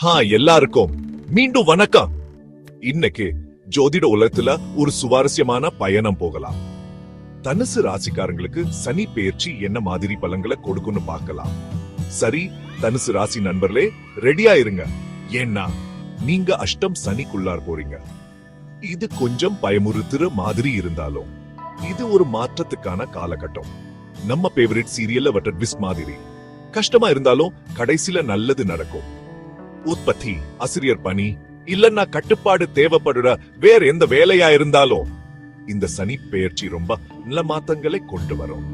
ஹா எல்லாருக்கும். மீண்டும் வணக்கம். இன்னைக்கு ஜோதிட உலகத்துல ஒரு சுவாரஸ்யமான பயணம் போகலாம். தனுசு ராசிக்காரங்களுக்கு சனி பெயர்ச்சி என்ன மாதிரி பலன்களை கொடுக்கும்னு பார்க்கலாம். சரி தனுசு ராசி நண்பர்களே ரெடியா இருங்க. ஏன்னா நீங்க அஷ்டம் சனிக்குள்ளார் போறீங்க. இது கொஞ்சம் பயமுறுத்துற மாதிரி இருந்தாலும் இது ஒரு மாற்றத்துக்கான காலகட்டம். நம்ம பேவரட் சீரியல்ல வட்ட ட்விஸ்ட் மாதிரி. கஷ்டமா இருந்தாலும் கடைசில நல்லது நடக்கும். உற்பத்தி ஆசிரியர் பணி இல்லன்னா கட்டுப்பாடு தேவைப்படுற வேற எந்த வேலையா இருந்தாலும் இந்த சனி பெயர்ச்சி ரொம்ப நல்ல மாத்தங்களை கொண்டு வரும்.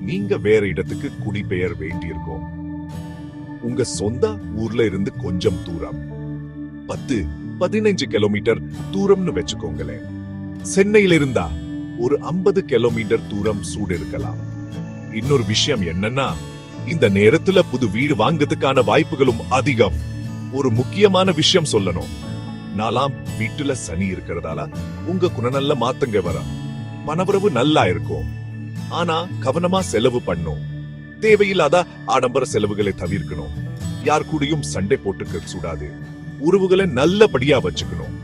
நீங்க வேற இடத்துக்கு குடிபெயர் வேண்டியிருக்கும். உங்க சொந்த ஊர்ல இருந்து கொஞ்சம் தூரம். பத்து பதினைஞ்சு கிலோமீட்டர் தூரம்னு வச்சுக்கோங்களேன். சென்னையில இருந்தா ஒரு ஐம்பது கிலோமீட்டர் தூரம் சூடு இருக்கலாம். இன்னொரு விஷயம் என்னன்னா இந்த நேரத்துல புது வீடு வாங்கறதுக்கான வாய்ப்புகளும் அதிகம். ஒரு முக்கியமான விஷயம் சொல்லணும். நாலாம் வீட்டுல சனி இருக்கிறதால உங்க குணநல்ல மாத்தங்க வர. பணவரவு நல்லா இருக்கும். ஆனா கவனமா செலவு பண்ணும். தேவையில்லாத ஆடம்பர செலவுகளை தவிர்க்கணும். யார் கூடயும் சண்டை போட்டுக்க சூடாது உறவுகளை நல்லபடியா வச்சுக்கணும்.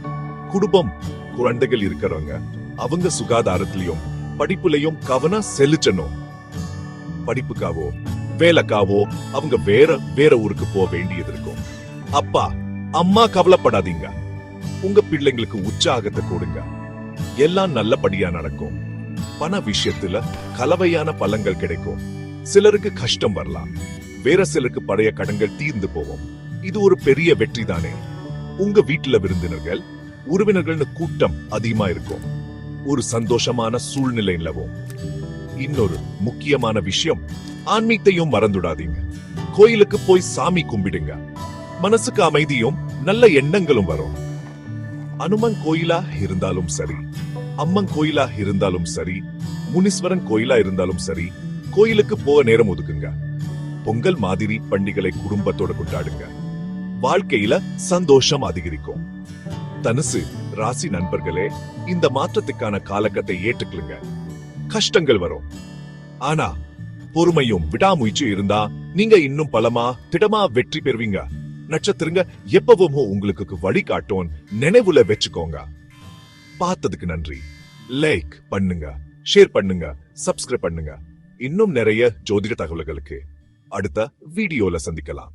குடும்பம் குழந்தைகள் இருக்கிறவங்க அவங்க சுகாதாரத்திலையும் படிப்புலயும் கவனம் செலுத்தணும். படிப்புக்காவோ வேலைக்காவோ அவங்க வேற வேற ஊருக்கு போக வேண்டியது இருக்கும். அப்பா அம்மா கவலைப்படாதீங்க. உங்க பிள்ளைங்களுக்கு உற்சாகத்தை கொடுங்க. எல்லாம் நல்லபடியா நடக்கும். பண விஷயத்துல கலவையான பலங்கள் கிடைக்கும். சிலருக்கு கஷ்டம் வரலாம். வேற சிலருக்கு பழைய கடன்கள் தீர்ந்து போகும். இது ஒரு பெரிய வெற்றி தானே. உங்க வீட்டுல விருந்தினர்கள் உறவினர்கள்னு கூட்டம் அதிகமா இருக்கும். ஒரு சந்தோஷமான சூழ்நிலை நிலவும். இன்னொரு முக்கியமான விஷயம் ஆன்மீகத்தையும் மறந்துடாதீங்க. கோயிலுக்கு போய் சாமி கும்பிடுங்க. மனசுக்கு அமைதியும் நல்ல எண்ணங்களும் வரும். அனுமன் கோயிலா இருந்தாலும் சரி அம்மன் கோயிலா இருந்தாலும் சரி முனீஸ்வரன் கோயிலா இருந்தாலும் சரி கோயிலுக்கு போக நேரம் ஒதுக்குங்க. பொங்கல் மாதிரி பண்டிகளை குடும்பத்தோட கொண்டாடுங்க. வாழ்க்கையில சந்தோஷம் அதிகரிக்கும். தனுசு ராசி நண்பர்களே இந்த மாற்றத்துக்கான காலகத்தை ஏற்றுக்கலுங்க கஷ்டங்கள் வரும். ஆனா பொறுமையும் விடாமுயற்சியும் இருந்தா நீங்க இன்னும் பலமா திடமா வெற்றி பெறுவீங்க. நட்சத்திரங்க எப்பவும் உங்களுக்கு வழிகாட்டும் நினைவுல வச்சுக்கோங்க. பார்த்ததுக்கு நன்றி. லைக் பண்ணுங்க. ஷேர் பண்ணுங்க. சப்ஸ்கிரைப் பண்ணுங்க. இன்னும் நிறைய ஜோதிட தகவல்களுக்கு அடுத்த வீடியோல சந்திக்கலாம்.